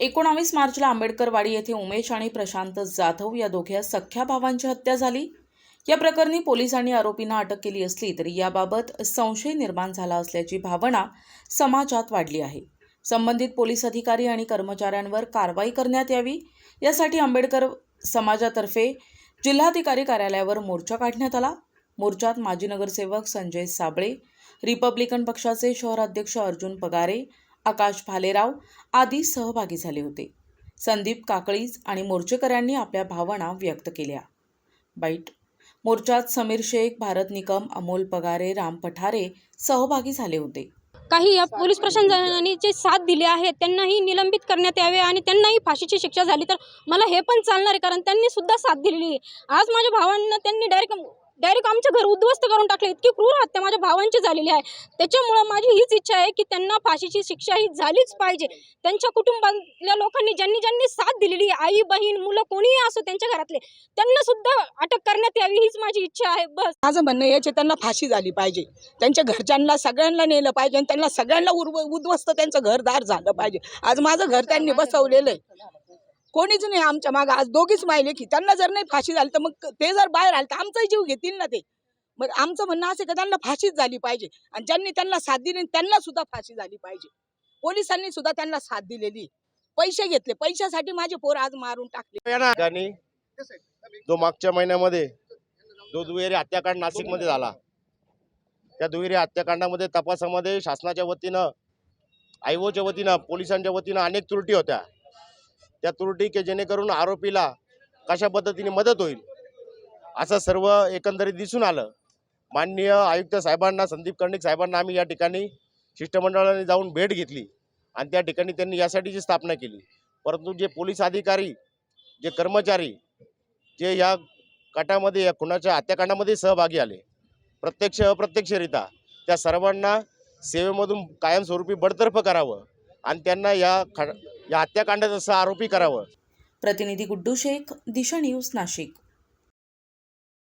एकोणावीस मार्चला आंबेडकरवाडी येथे उमेश आणि प्रशांत जाधव या दोघ्या सख्ख्या भावांची हत्या झाली. या प्रकरणी पोलिसांनी आरोपींना अटक केली असली तरी याबाबत संशय निर्माण झाला असल्याची भावना समाजात वाढली आहे. संबंधित पोलीस अधिकारी आणि कर्मचाऱ्यांवर कारवाई करण्यात यावी यासाठी आंबेडकर समाजातर्फे जिल्हाधिकारी कार्यालयावर मोर्चा काढण्यात आला. मोर्चात माजी नगरसेवक संजय साबळे रिपब्लिकन पक्षाचे शहराध्यक्ष अर्जुन पगारे आकाश भालेराव आदी सहभागी झाले होते. संदीप काकळीज आणि मोर्चेकऱ्यांनी आपल्या भावना व्यक्त केल्या. बाईट मोर्चात समीर शेख भारत निकम अमोल पगारे राम पठारे सहभागी झाले होते. काही या पोलीस प्रशासनाने जे साथ दिले आहेत त्यांनाही निलंबित करण्यात यावे आणि त्यांनाही फाशीची शिक्षा झाली तर मला हे पण चालणार आहे कारण त्यांनी सुद्धा साथ दिलेली आहे. आज माझ्या भावांना त्यांनी डायरेक्ट डायरेक्ट आमचं घर उद्ध्वस्त करून टाकले. इतकी क्रूर हत्या माझ्या भावांची झालेली आहे. त्याच्यामुळं माझी हीच इच्छा आहे की त्यांना फाशीची शिक्षा ही झालीच पाहिजे. त्यांच्या कुटुंबातल्या लोकांनी ज्यांनी ज्यांनी साथ दिलेली आई बहीण मुलं कोणीही असो त्यांच्या घरातले त्यांना सुद्धा अटक करण्यात यावी हीच माझी इच्छा आहे. बस. माझं म्हणणं याचे त्यांना फाशी झाली पाहिजे. त्यांच्या घरच्यांना सगळ्यांना नेलं पाहिजे आणि त्यांना सगळ्यांना उद्ध्वस्त त्यांचं घरदार झालं पाहिजे. आज माझं घर त्यांनी बसवलेलं आहे. कोणीच नाही आमच्या मागं. आज दोघीच माहिले की त्यांना जर नाही फाशी झाली तर मग ते जर बाहेर आले तर आमचाही जीव घेतील ना ते. मग आमचं म्हणणं असं का त्यांना फाशीच झाली पाहिजे. आणि ज्यांनी त्यांना साथ दिली त्यांना सुद्धा फाशी झाली पाहिजे. पोलिसांनी सुद्धा त्यांना साथ दिलेली. पैसे घेतले. पैशासाठी माझे पोर आज मारून टाकले. जो मागच्या महिन्यामध्ये जो दुहेरी हत्याकांड नाशिकमध्ये झाला. त्या दुहेरी हत्याकांडामध्ये तपासामध्ये शासनाच्या वतीनं आयओच्या वतीनं पोलिसांच्या वतीनं अनेक त्रुटी होत्या. त्या त्रुटी की जेणेकरून आरोपीला कशा पद्धतीने मदत होईल असं सर्व एकंदरीत दिसून आलं. माननीय आयुक्त साहेबांना संदीप कर्णिक साहेबांना आम्ही या ठिकाणी शिष्टमंडळाने जाऊन भेट घेतली आणि त्या ठिकाणी त्यांनी यासाठीची स्थापना केली. परंतु जे पोलीस अधिकारी जे कर्मचारी जे या काटामध्ये या खुनाच्या हत्याकांडामध्ये सहभागी आले प्रत्यक्ष अप्रत्यक्षरित्या त्या सर्वांना सेवेमधून कायमस्वरूपी बडतर्फ करावं आणि त्यांना या खड या हत्याकांडाचं आरोपी करावं. प्रतिनिधी गुड्डू शेख दिशा न्यूज नाशिक.